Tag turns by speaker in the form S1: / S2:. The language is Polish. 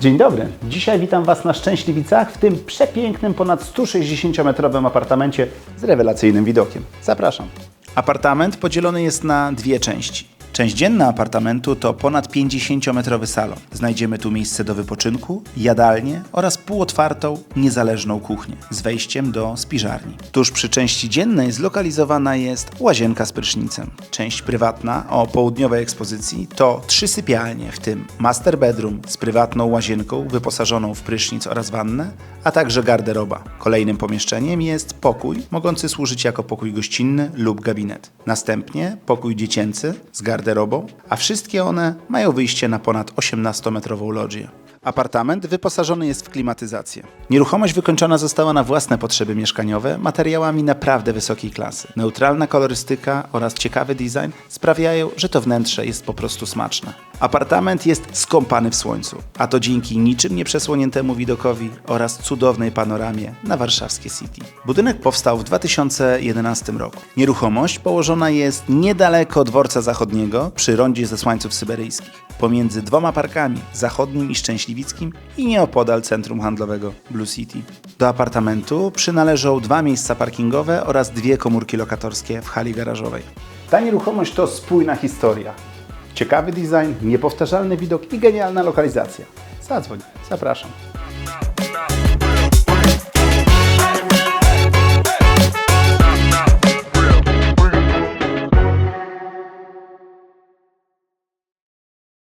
S1: Dzień dobry. Dzisiaj witam Was na Szczęśliwicach w tym przepięknym, ponad 160-metrowym apartamencie z rewelacyjnym widokiem. Zapraszam. Apartament podzielony jest na dwie części. Część dzienna apartamentu to ponad 50-metrowy salon. Znajdziemy tu miejsce do wypoczynku, jadalnię oraz półotwartą, niezależną kuchnię z wejściem do spiżarni. Tuż przy części dziennej zlokalizowana jest łazienka z prysznicem. Część prywatna o południowej ekspozycji to trzy sypialnie, w tym master bedroom z prywatną łazienką wyposażoną w prysznic oraz wannę, a także garderoba. Kolejnym pomieszczeniem jest pokój, mogący służyć jako pokój gościnny lub gabinet. Następnie pokój dziecięcy z garderobą, a wszystkie one mają wyjście na ponad 18-metrową lodżię. Apartament wyposażony jest w klimatyzację. Nieruchomość wykończona została na własne potrzeby mieszkaniowe materiałami naprawdę wysokiej klasy. Neutralna kolorystyka oraz ciekawy design sprawiają, że to wnętrze jest po prostu smaczne. Apartament jest skąpany w słońcu, a to dzięki niczym nieprzesłoniętemu widokowi oraz cudownej panoramie na warszawskie City. Budynek powstał w 2011 roku. Nieruchomość położona jest niedaleko dworca zachodniego przy rondzie zesłańców syberyjskich, pomiędzy dwoma parkami, zachodnim i szczęśliwickim i nieopodal centrum handlowego Blue City. Do apartamentu przynależą dwa miejsca parkingowe oraz dwie komórki lokatorskie w hali garażowej. Ta nieruchomość to spójna historia. Ciekawy design, niepowtarzalny widok i genialna lokalizacja. Zadzwoń, zapraszam.